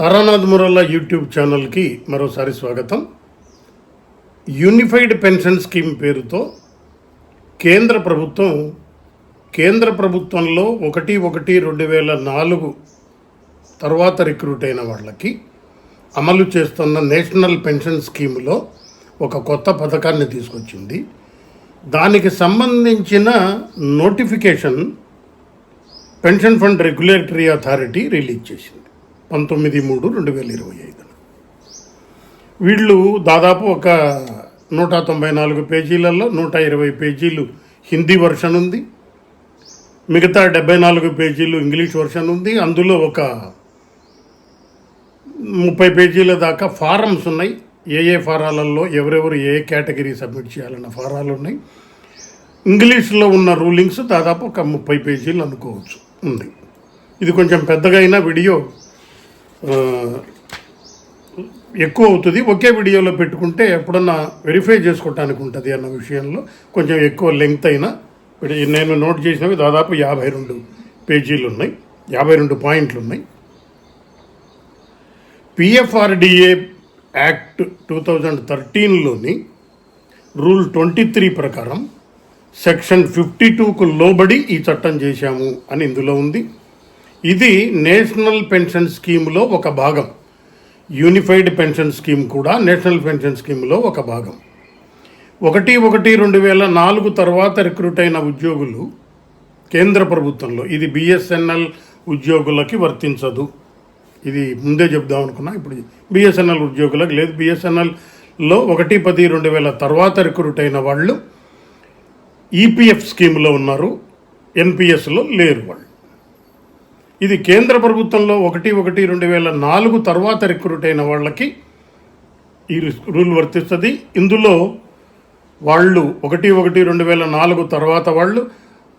Taranath మురల్లా YouTube ఛానల్కి మరోసారి స్వాగతం. యూనిఫైడ్ పెన్షన్ స్కీమ్ పేరుతో కేంద్ర ప్రభుత్వం కేంద్ర ప్రభుత్వంలో ఒకటి ఒకటి రెండు వేల నాలుగు తర్వాత రిక్రూట్ అయిన వాళ్ళకి అమలు చేస్తున్న నేషనల్ పెన్షన్ స్కీములో ఒక కొత్త పథకాన్ని తీసుకొచ్చింది. దానికి సంబంధించిన notification pension fund regulatory authority release చేసింది. పంతొమ్మిది మూడు రెండు వేల ఇరవై ఐదున వీళ్ళు దాదాపు ఒక నూట తొంభై నాలుగు పేజీలలో నూట ఇరవై పేజీలు హిందీ వర్షన్ ఉంది. మిగతా డెబ్బై నాలుగు పేజీలు ఇంగ్లీష్ వర్షన్ ఉంది. అందులో ఒక ముప్పై పేజీల దాకా ఫారమ్స్ ఉన్నాయి. ఏ ఏ ఫారాలలో ఎవరెవరు ఏ కేటగిరీ సబ్మిట్ చేయాలన్న ఫారాలు ఉన్నాయి. ఇంగ్లీష్లో ఉన్న రూలింగ్స్ దాదాపు ఒక ముప్పై పేజీలు అనుకోవచ్చు ఉంది. ఇది కొంచెం పెద్దగా అయినా వీడియో ఎక్కువ అవుతుంది. ఒకే వీడియోలో పెట్టుకుంటే ఎప్పుడన్నా వెరిఫై చేసుకోవటానికి ఉంటుంది అన్న విషయంలో కొంచెం ఎక్కువ లెంగ్త్ అయినా. నేను నోట్ చేసినవి దాదాపు యాభై రెండు పేజీలు ఉన్నాయి. యాభై రెండు పాయింట్లు ఉన్నాయి. పిఎఫ్ఆర్డిఏ యాక్ట్ టూ థౌజండ్ థర్టీన్లోని రూల్ ట్వంటీ త్రీ ప్రకారం సెక్షన్ ఫిఫ్టీ టూకు లోబడి ఈ చట్టం చేశాము అని ఇందులో ఉంది. ఇది నేషనల్ పెన్షన్ స్కీమ్లో ఒక భాగం. యూనిఫైడ్ పెన్షన్ స్కీమ్ కూడా నేషనల్ పెన్షన్ స్కీమ్లో ఒక భాగం. ఒకటి ఒకటి రెండు వేల నాలుగు తర్వాత రిక్రూట్ అయిన ఉద్యోగులు కేంద్ర ప్రభుత్వంలో ఇది బిఎస్ఎన్ఎల్ ఉద్యోగులకి వర్తించదు. ఇది ముందే చెప్దాం అనుకున్నా ఇప్పుడు బిఎస్ఎన్ఎల్ ఉద్యోగులకు లేదు. బిఎస్ఎన్ఎల్లో ఒకటి పది రెండు వేల తర్వాత రిక్రూట్ అయిన వాళ్ళు ఈపీఎఫ్ స్కీమ్లో ఉన్నారు ఎన్పిఎస్లో లేరు వాళ్ళు. ఇది కేంద్ర ప్రభుత్వంలో ఒకటి ఒకటి రెండు వేల నాలుగు తర్వాత రిక్రూట్ అయిన వాళ్ళకి ఈ రూల్ వర్తిస్తుంది. ఇందులో వాళ్ళు ఒకటి ఒకటి రెండు వేల నాలుగు తర్వాత వాళ్ళు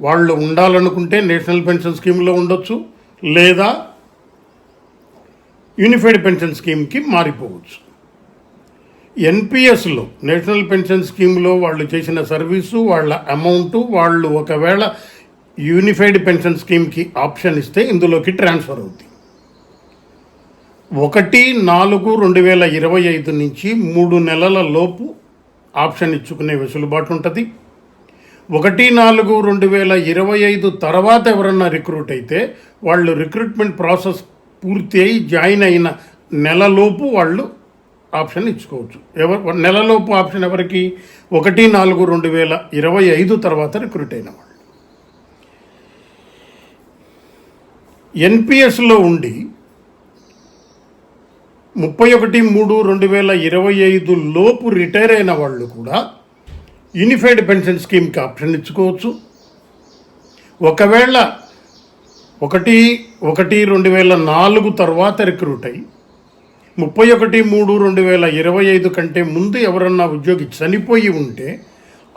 వాళ్ళు ఉండాలనుకుంటే నేషనల్ పెన్షన్ స్కీమ్లో ఉండొచ్చు లేదా యూనిఫైడ్ పెన్షన్ స్కీమ్కి మారిపోవచ్చు. ఎన్పిఎస్లో నేషనల్ పెన్షన్ స్కీమ్లో వాళ్ళు చేసిన సర్వీసు వాళ్ళ అమౌంటు వాళ్ళు ఒకవేళ యూనిఫైడ్ పెన్షన్ స్కీమ్కి ఆప్షన్ ఇస్తే ఇందులోకి ట్రాన్స్ఫర్ అవుతుంది ఒకటి నాలుగు రెండు వేల ఇరవై ఐదు నుంచి మూడు నెలల లోపు ఆప్షన్ ఇచ్చుకునే వెసులుబాటు ఉంటుంది. ఒకటి నాలుగు రెండు వేల ఇరవై ఐదు తర్వాత ఎవరన్నా రిక్రూట్ అయితే వాళ్ళు రిక్రూట్మెంట్ ప్రాసెస్ పూర్తి అయి జాయిన్ అయిన నెలలోపు వాళ్ళు ఆప్షన్ ఇచ్చుకోవచ్చు. ఎవరు నెలలోపు ఆప్షన్ ఎవరికి? ఒకటి నాలుగు రెండు వేల ఇరవై ఐదు తర్వాత రిక్రూట్ అయిన వాళ్ళు. ఎన్పిఎస్లో ఉండి ముప్పై ఒకటి మూడు రెండు వేల ఇరవై ఐదు లోపు రిటైర్ అయిన వాళ్ళు కూడా యూనిఫైడ్ పెన్షన్ స్కీమ్కి ఆప్షన్ ఇచ్చుకోవచ్చు. ఒకవేళ ఒకటి ఒకటి రెండు వేల నాలుగు తర్వాత రిక్రూట్ అయ్యి ముప్పై ఒకటి మూడు రెండు వేల ఇరవై ఐదు కంటే ముందు ఎవరన్నా ఉద్యోగి చనిపోయి ఉంటే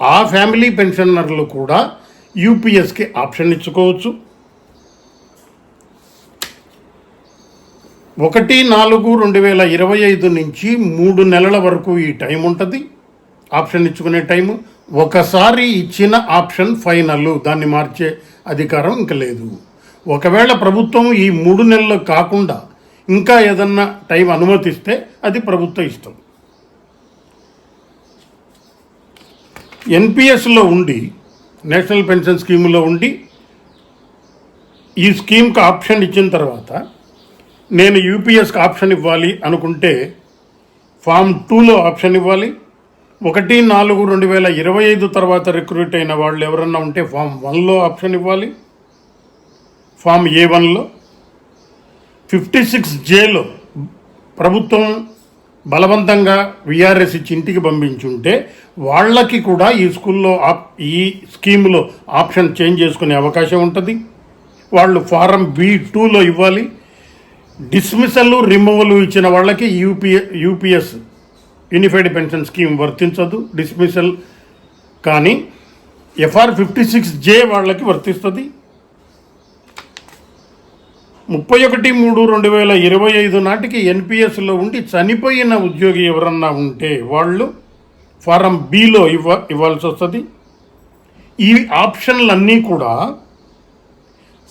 ఆ ఫ్యామిలీ పెన్షనర్లు కూడా యూపీఎస్కి ఆప్షన్ ఇచ్చుకోవచ్చు. ఒకటి నాలుగు రెండు వేల ఇరవై ఐదు నుంచి మూడు నెలల వరకు ఈ టైం ఉంటుంది. ఆప్షన్ ఇచ్చుకునే టైము ఒకసారి ఇచ్చిన ఆప్షన్ ఫైనల్. దాన్ని మార్చే అధికారం ఇంక లేదు. ఒకవేళ ప్రభుత్వం ఈ మూడు నెలలు కాకుండా ఇంకా ఏదన్నా టైం అనుమతిస్తే అది ప్రభుత్వ ఇష్టం. ఎన్పిఎస్లో ఉండి నేషనల్ పెన్షన్ స్కీమ్లో ఉండి ఈ స్కీమ్కి ఆప్షన్ ఇచ్చిన తర్వాత నేను యూపీఎస్కి ఆప్షన్ ఇవ్వాలి అనుకుంటే ఫామ్ టూలో ఆప్షన్ ఇవ్వాలి. ఒకటి నాలుగు రెండు వేల ఇరవై ఐదు తర్వాత రిక్రూట్ అయిన వాళ్ళు ఎవరన్నా ఉంటే ఫామ్ వన్లో ఆప్షన్ ఇవ్వాలి. ఫామ్ ఏ వన్లో ఫిఫ్టీ సిక్స్ జేలో ప్రభుత్వం బలవంతంగా విఆర్ఎస్ ఇచ్చి ఇంటికి పంపించుంటే వాళ్ళకి కూడా ఈ స్కూల్లో ఆప్ ఈ స్కీమ్లో ఆప్షన్ చేంజ్ చేసుకునే అవకాశం ఉంటుంది. వాళ్ళు ఫారం బి టూలో ఇవ్వాలి. డిస్మిసల్ రిమూవల్ ఇచ్చిన వాళ్ళకి UPA UPS unified pension scheme వర్తించదు డిస్మిసల్. కానీ ఎఫ్ఆర్ ఫిఫ్టీ సిక్స్ జే వాళ్ళకి వర్తిస్తుంది. ముప్పై ఒకటి మూడు రెండు వేల ఇరవై ఐదు నాటికి ఎన్పిఎస్లో ఉండి చనిపోయిన ఉద్యోగి ఎవరన్నా ఉంటే వాళ్ళు ఫారం బిలో ఇవ్వ ఇవ్వాల్సి వస్తుంది ఈ ఆప్షన్లన్నీ కూడా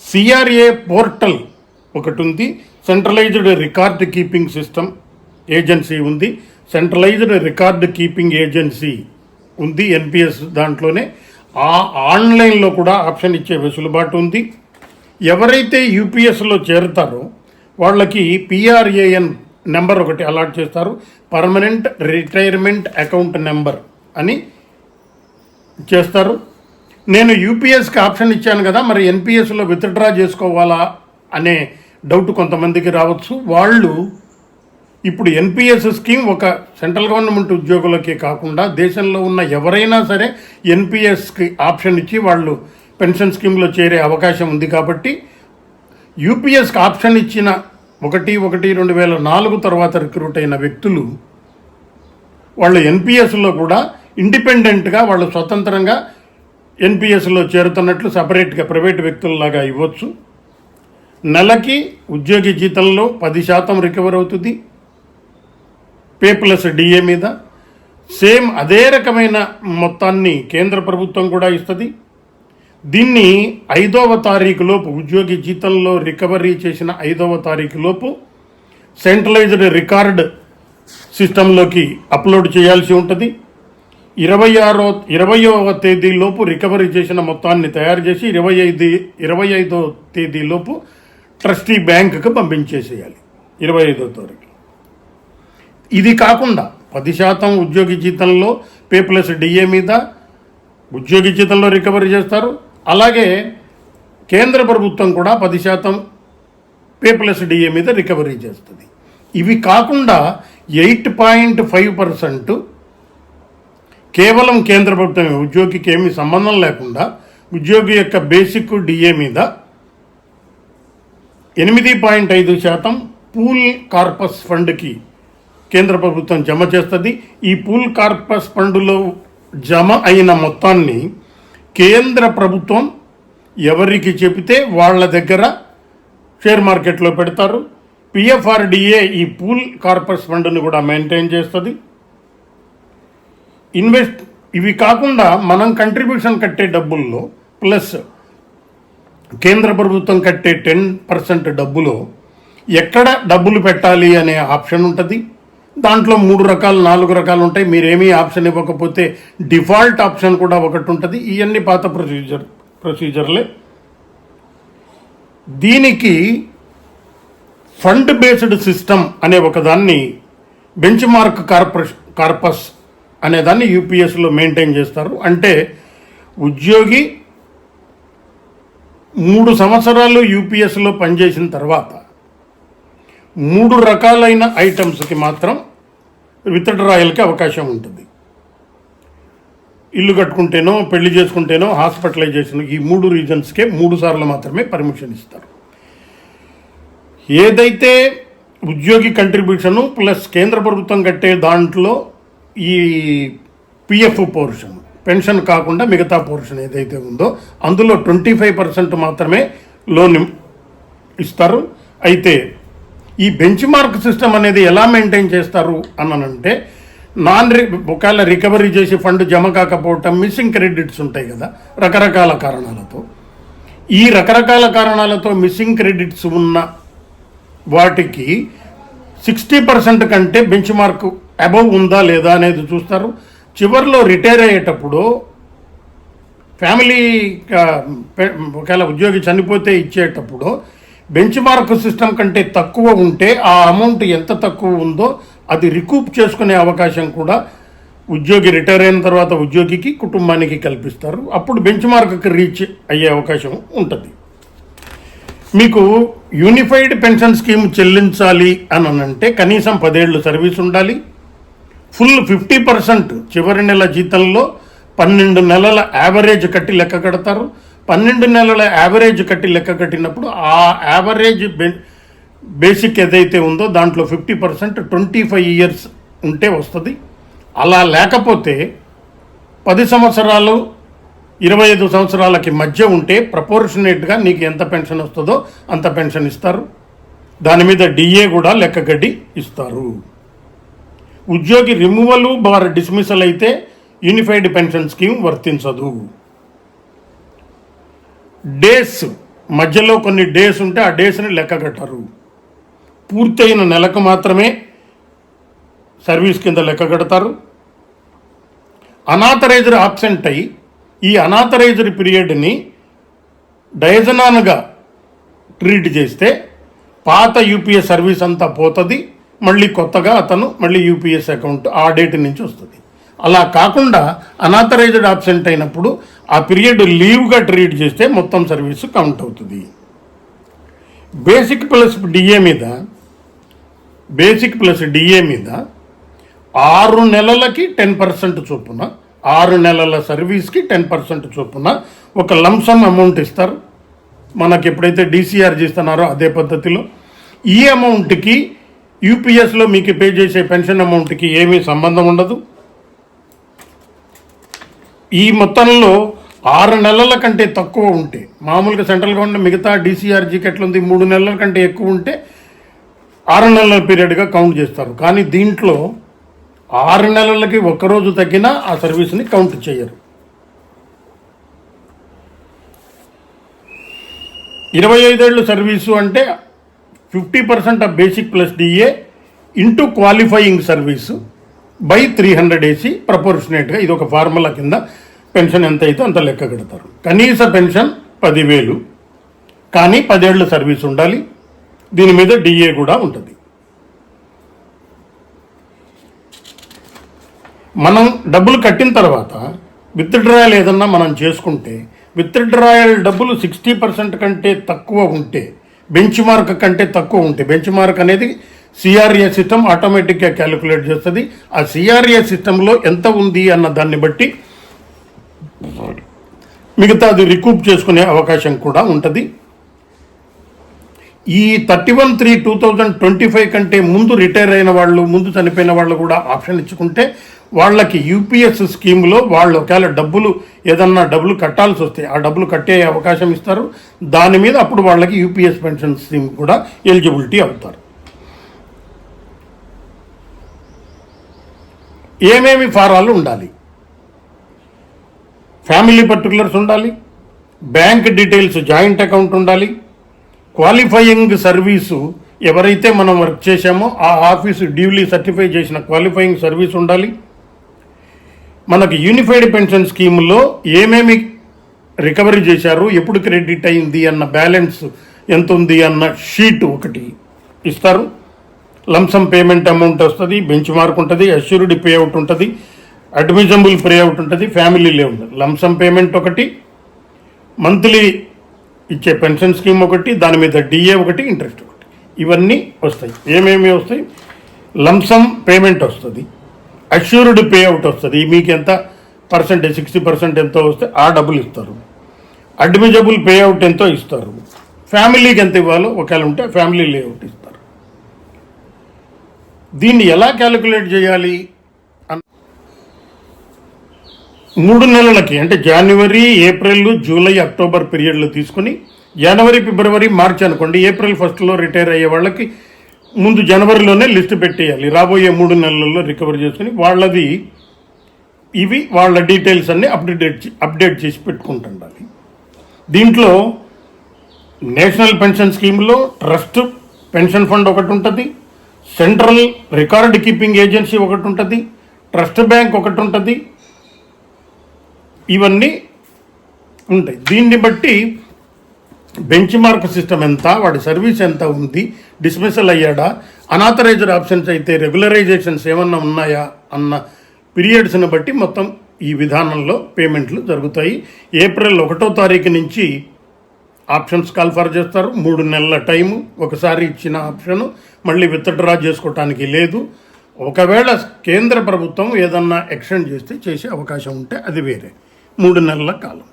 సిఆర్ఏ పోర్టల్ ఒకటి ఉంది centralised record keeping system agency ఉంది. సెంట్రలైజ్డ్ రికార్డ్ కీపింగ్ ఏజెన్సీ ఉంది ఎన్పిఎస్ దాంట్లోనే. ఆ ఆన్లైన్లో కూడా ఆప్షన్ ఇచ్చే వెసులుబాటు ఉంది. ఎవరైతే యూపీఎస్లో చేరుతారో వాళ్ళకి పిఆర్ఏఎన్ నెంబర్ ఒకటి అలాట్ చేస్తారు. పర్మనెంట్ రిటైర్మెంట్ అకౌంట్ నెంబర్ అని చేస్తారు. నేను యూపీఎస్కి ఆప్షన్ ఇచ్చాను కదా మరి ఎన్పిఎస్లో విత్డ్రా చేసుకోవాలా అనే డౌట్ కొంతమందికి రావచ్చు. వాళ్ళు ఇప్పుడు ఎన్పిఎస్ స్కీమ్ ఒక సెంట్రల్ గవర్నమెంట్ ఉద్యోగులకే కాకుండా దేశంలో ఉన్న ఎవరైనా సరే ఎన్పిఎస్కి ఆప్షన్ ఇచ్చి వాళ్ళు పెన్షన్ స్కీమ్లో చేరే అవకాశం ఉంది కాబట్టి యూపీఎస్కి ఆప్షన్ ఇచ్చిన ఒకటి ఒకటి రెండు వేల నాలుగు తర్వాత రిక్రూట్ అయిన వ్యక్తులు వాళ్ళు ఎన్పిఎస్లో కూడా ఇండిపెండెంట్గా వాళ్ళు స్వతంత్రంగా ఎన్పిఎస్లో చేరుతున్నట్లు సపరేట్గా ప్రైవేట్ వ్యక్తుల్లాగా ఇవ్వచ్చు. నెలకి ఉద్యోగి జీతంలో పది శాతం రికవర్ అవుతుంది. పే ప్లస్ డిఏ మీద. సేమ్ అదే రకమైన మొత్తాన్ని కేంద్ర ప్రభుత్వం కూడా ఇస్తుంది. దీన్ని ఐదవ తారీఖు లోపు ఉద్యోగి జీతంలో రికవరీ చేసిన ఐదవ తారీఖు లోపు సెంట్రలైజ్డ్ రికార్డ్ సిస్టంలోకి అప్లోడ్ చేయాల్సి ఉంటుంది. ఇరవై ఆరో ఇరవయవ తేదీలోపు రికవరీ చేసిన మొత్తాన్ని తయారు చేసి ఇరవై ఐదు ఇరవై ఐదో తేదీలోపు ట్రస్టీ బ్యాంకుకి పంపించేసేయాలి. ఇరవై ఐదో తారీఖు. ఇది కాకుండా పది శాతం ఉద్యోగి జీతంలో పే ప్లస్ డిఏ మీద ఉద్యోగి జీతంలో రికవరీ చేస్తారు. అలాగే కేంద్ర ప్రభుత్వం కూడా పది శాతం పే ప్లస్ డిఏ మీద రికవరీ చేస్తుంది. ఇవి కాకుండా ఎయిట్ పాయింట్ ఫైవ్ పర్సెంట్ కేవలం కేంద్ర ప్రభుత్వమే ఉద్యోగికి ఏమీ సంబంధం లేకుండా ఉద్యోగి యొక్క బేసిక్ డిఏ మీద ఎనిమిది పాయింట్ ఐదు శాతం పూల్ కార్పస్ ఫండ్కి కేంద్ర ప్రభుత్వం జమ చేస్తుంది. ఈ పూల్ కార్పస్ ఫండ్లో జమ అయిన మొత్తాన్ని కేంద్ర ప్రభుత్వం ఎవరికి చెబితే వాళ్ళ దగ్గర షేర్ మార్కెట్లో పెడతారు. పిఎఫ్ఆర్డిఏ ఈ పూల్ కార్పస్ ఫండ్ని కూడా మెయింటైన్ చేస్తుంది. ఇన్వెస్ట్ ఇవి కాకుండా మనం కంట్రిబ్యూషన్ కట్టే డబ్బుల్లో ప్లస్ కేంద్ర ప్రభుత్వం కట్టే టెన్ పర్సెంట్ డబ్బులో ఎక్కడ డబ్బులు పెట్టాలి అనే ఆప్షన్ ఉంటుంది. దాంట్లో మూడు రకాలు నాలుగు రకాలు ఉంటాయి. మీరేమీ ఆప్షన్ ఇవ్వకపోతే డిఫాల్ట్ ఆప్షన్ కూడా ఒకటి ఉంటుంది. ఇవన్నీ పాత ప్రొసీజర్ ప్రొసీజర్లే. దీనికి ఫండ్ బేస్డ్ సిస్టమ్ అనే ఒకదాన్ని బెంచ్ మార్క్ కార్పొరే కార్పస్ అనే దాన్ని యూపీఎస్లో మెయింటైన్ చేస్తారు. అంటే ఉద్యోగి మూడు సంవత్సరాలు యూపీఎస్లో పనిచేసిన తర్వాత మూడు రకాలైన ఐటమ్స్కి మాత్రం విత్డ్రాయల్కి అవకాశం ఉంటుంది. ఇల్లు కట్టుకుంటేనో పెళ్ళి చేసుకుంటేనో హాస్పిటలైజేషన్ ఈ మూడు రీజన్స్కే మూడు సార్లు మాత్రమే పర్మిషన్ ఇస్తారు. ఏదైతే ఉద్యోగి కంట్రిబ్యూషను ప్లస్ కేంద్ర ప్రభుత్వం కట్టే దాంట్లో ఈ పిఎఫ్ పోర్షన్ పెన్షన్ కాకుండా మిగతా పోర్షన్ ఏదైతే ఉందో అందులో ట్వంటీ ఫైవ్ పర్సెంట్ మాత్రమే లోన్ ఇస్తారు. అయితే ఈ బెంచ్ మార్క్ సిస్టమ్ అనేది ఎలా మెయింటైన్ చేస్తారు అనంటే నాన్ రి ఒకవేళ రికవరీ చేసి ఫండ్ జమ కాకపోవటం మిస్సింగ్ క్రెడిట్స్ ఉంటాయి కదా రకరకాల కారణాలతో. ఈ రకరకాల కారణాలతో మిస్సింగ్ క్రెడిట్స్ ఉన్న వాటికి సిక్స్టీ పర్సెంట్ కంటే బెంచ్ మార్క్ అబవ్ ఉందా లేదా అనేది చూస్తారు. చివరిలో రిటైర్ అయ్యేటప్పుడు ఫ్యామిలీ ఒకవేళ ఉద్యోగి చనిపోతే ఇచ్చేటప్పుడు బెంచ్ మార్క్ సిస్టమ్ కంటే తక్కువ ఉంటే ఆ అమౌంట్ ఎంత తక్కువ ఉందో అది రికూప్ చేసుకునే అవకాశం కూడా ఉద్యోగి రిటైర్ అయిన తర్వాత ఉద్యోగికి కుటుంబానికి కల్పిస్తారు. అప్పుడు బెంచ్ మార్క్కి రీచ్ అయ్యే అవకాశం ఉంటుంది. మీకు యూనిఫైడ్ పెన్షన్ స్కీమ్ చెల్లించాలి అని అంటే కనీసం పదేళ్ళు సర్వీస్ ఉండాలి. ఫుల్ ఫిఫ్టీ పర్సెంట్ చివరి నెల జీతంలో పన్నెండు నెలల యావరేజ్ కట్టి లెక్క కడతారు. పన్నెండు నెలల యావరేజ్ కట్టి లెక్క కట్టినప్పుడు ఆ యావరేజ్ బే- బేసిక్ ఏదైతే ఉందో దాంట్లో fifty percent twenty five years ఉంటే వస్తుంది. అలా లేకపోతే పది సంవత్సరాలు ఇరవై ఐదు సంవత్సరాలకి మధ్య ఉంటే ప్రపోర్షనేట్గా నీకు ఎంత పెన్షన్ వస్తుందో అంత పెన్షన్ ఇస్తారు. దాని మీద డిఏ కూడా లెక్కగడ్డి ఇస్తారు. ఉద్యోగి రిమూవల్ బార్ డిస్మిసల్ అయితే యూనిఫైడ్ పెన్షన్ స్కీమ్ వర్తించదు. డేస్ మధ్యలో కొన్ని డేస్ ఉంటే ఆ డేస్ని లెక్క కట్టరు. పూర్తయిన నెలకు మాత్రమే సర్వీస్ కింద లెక్క కడతారు. అనాథరైజర్ ఆబ్సెంట్ అయి ఈ అనాథరైజర్ పీరియడ్ని డయజనాన్గా ట్రీట్ చేస్తే పాత యూపీఎస్ సర్వీస్ అంతా పోతుంది. మళ్ళీ కొత్తగా అతను మళ్ళీ యూపీఎస్ అకౌంట్ ఆ డేట్ నుంచి వస్తుంది. అలా కాకుండా అనాథరైజ్డ్ ఆబ్సెంట్ అయినప్పుడు ఆ పీరియడ్ లీవ్గా ట్రీట్ చేస్తే మొత్తం సర్వీసు కౌంట్ అవుతుంది. బేసిక్ ప్లస్ డిఏ మీద బేసిక్ ప్లస్ డిఏ మీద ఆరు నెలలకి టెన్ పర్సెంట్ చొప్పున ఆరు నెలల సర్వీస్కి టెన్ పర్సెంట్ చొప్పున ఒక లంసమ్ అమౌంట్ ఇస్తారు. మనకి ఎప్పుడైతే డీసీఆర్ చేస్తున్నారో అదే పద్ధతిలో ఈ అమౌంట్కి యూపీఎస్లో మీకు పే చేసే పెన్షన్ అమౌంట్కి ఏమీ సంబంధం ఉండదు. ఈ మొత్తంలో ఆరు నెలల కంటే తక్కువ ఉంటే మామూలుగా సెంట్రల్ గవర్నమెంట్ మిగతా డీసీఆర్జీకి ఎట్లుంది మూడు నెలల కంటే ఎక్కువ ఉంటే ఆరు నెలల పీరియడ్గా కౌంట్ చేస్తారు. కానీ దీంట్లో ఆరు నెలలకి ఒక్కరోజు తగ్గినా ఆ సర్వీస్ని కౌంట్ చేయరు. ఇరవై ఐదేళ్ళు సర్వీసు అంటే fifty percent of basic plus DA into qualifying service by three hundred AC ప్రపోర్షనేట్గా ఇది ఒక ఫార్ములా కింద పెన్షన్ ఎంత అయితే అంత లెక్క కడతారు. కనీస పెన్షన్ పదివేలు. కానీ పదేళ్ళు సర్వీస్ ఉండాలి. దీని మీద డిఏ కూడా ఉంటుంది. మనం డబ్బులు కట్టిన తర్వాత విత్డ్రాయల్ ఏదన్నా మనం చేసుకుంటే విత్డ్రాయల్ డబ్బులు సిక్స్టీ పర్సెంట్ కంటే తక్కువ ఉంటే బెంచ్ మార్క్ కంటే తక్కువ ఉంటే బెంచ్ మార్క్ అనేది సిఆర్ఏ సిస్టమ్ ఆటోమేటిక్గా క్యాలిక్యులేట్ చేస్తుంది. ఆ సిఆర్ఏ సిస్టంలో ఎంత ఉంది అన్న దాన్ని బట్టి మిగతా అది రికూప్ చేసుకునే అవకాశం కూడా ఉంటుంది. ఈ thirty one three two thousand twenty five కంటే ముందు రిటైర్ అయిన వాళ్ళు ముందు చనిపోయిన వాళ్ళు కూడా ఆప్షన్ ఇచ్చుకుంటే వాళ్ళకి యూపీఎస్ స్కీమ్లో వాళ్ళు ఒకవేళ డబ్బులు ఏదన్నా డబ్బులు కట్టాల్సి వస్తే ఆ డబ్బులు కట్టే అవకాశం ఇస్తారు. దాని మీద అప్పుడు వాళ్ళకి యూపీఎస్ పెన్షన్ స్కీమ్ కూడా ఎలిజిబిలిటీ అవుతారు. ఏమేమి ఫారాలు ఉండాలి? ఫ్యామిలీ పర్టికులర్స్ ఉండాలి బ్యాంక్ డీటెయిల్స్ జాయింట్ అకౌంట్ ఉండాలి క్వాలిఫైయింగ్ సర్వీసు ఎవరైతే మనం వర్క్ చేశామో ఆ ఆఫీసు డ్యూలీ సర్టిఫై చేసిన క్వాలిఫైయింగ్ సర్వీస్ ఉండాలి మనకు యూనిఫైడ్ పెన్షన్ స్కీమ్లో ఏమేమి రికవరీ చేశారు ఎప్పుడు క్రెడిట్ అయింది అన్న బ్యాలెన్స్ ఎంత ఉంది అన్న షీట్ ఒకటి ఇస్తారు. లంసమ్ పేమెంట్ అమౌంట్ వస్తుంది బెంచ్ మార్క్ ఉంటుంది అష్యూరిడ్ పే అవుట్ ఉంటుంది అడ్మిజబుల్ పే అవుట్ ఉంటుంది ఫ్యామిలీ లీవ్ ఉంటుంది లంసమ్ పేమెంట్ ఒకటి మంత్లీ ఇచ్చే పెన్షన్ స్కీమ్ ఒకటి దాని మీద డిఏ ఒకటి ఇంట్రెస్ట్ ఒకటి. ఇవన్నీ వస్తాయి. ఏమేమి వస్తాయి? లంసమ్ పేమెంట్ వస్తుంది. అష్యూర్డ్ పే అవుట్ వస్తుంది. మీకు ఎంత పర్సెంటేజ్ సిక్స్టీ పర్సెంట్ ఎంతో వస్తే ఆ డబ్బులు ఇస్తారు. అడ్మిజబుల్ పే అవుట్ ఎంతో ఇస్తారు. ఫ్యామిలీకి ఎంత ఇవ్వాలో ఒకవేళ ఉంటే ఫ్యామిలీ లేఅవుట్ ఇస్తారు. దీన్ని ఎలా క్యాలిక్యులేట్ చేయాలి? అన్- మూడు నెలలకి అంటే జనవరి ఏప్రిల్ జూలై అక్టోబర్ పీరియడ్లో తీసుకుని జనవరి ఫిబ్రవరి మార్చ్ అనుకోండి ఏప్రిల్ ఫస్ట్లో రిటైర్ అయ్యే వాళ్ళకి ముందు జనవరిలోనే లిస్ట్ పెట్టేయాలి. రాబోయే మూడు నెలల్లో రికవర్ చేసుకుని వాళ్ళది ఇవి వాళ్ళ డీటెయిల్స్ అన్ని అప్డేట్ అప్డేట్ చేసి పెట్టుకుంటుండాలి. దీంట్లో నేషనల్ పెన్షన్ స్కీమ్లో ట్రస్ట్ పెన్షన్ ఫండ్ ఒకటి ఉంటుంది. సెంట్రల్ రికార్డ్ కీపింగ్ ఏజెన్సీ ఒకటి ఉంటుంది. ట్రస్ట్ బ్యాంక్ ఒకటి ఉంటుంది. ఇవన్నీ ఉంటాయి. దీన్ని బట్టి బెంచ్ మార్క్ సిస్టమ్ ఎంత వాడి సర్వీస్ ఎంత ఉంది డిస్మిసల్ అయ్యాడా? అనాథరైజర్ ఆప్షన్స్ అయితే రెగ్యులరైజేషన్స్ ఏమన్నా ఉన్నాయా? అన్న పీరియడ్స్ని బట్టి మొత్తం ఈ విధానంలో పేమెంట్లు జరుగుతాయి. ఏప్రిల్ ఒకటో తారీఖు నుంచి ఆప్షన్స్ కాల్ఫర్ చేస్తారు. మూడు నెలల టైము ఒకసారి ఇచ్చిన ఆప్షను మళ్ళీ విత్డ్రా చేసుకోవటానికి లేదు. ఒకవేళ కేంద్ర ప్రభుత్వం ఏదన్నా ఎక్స్టెండ్ చేస్తే చేసే అవకాశం ఉంటే అది వేరే. మూడు నెలల కాలం.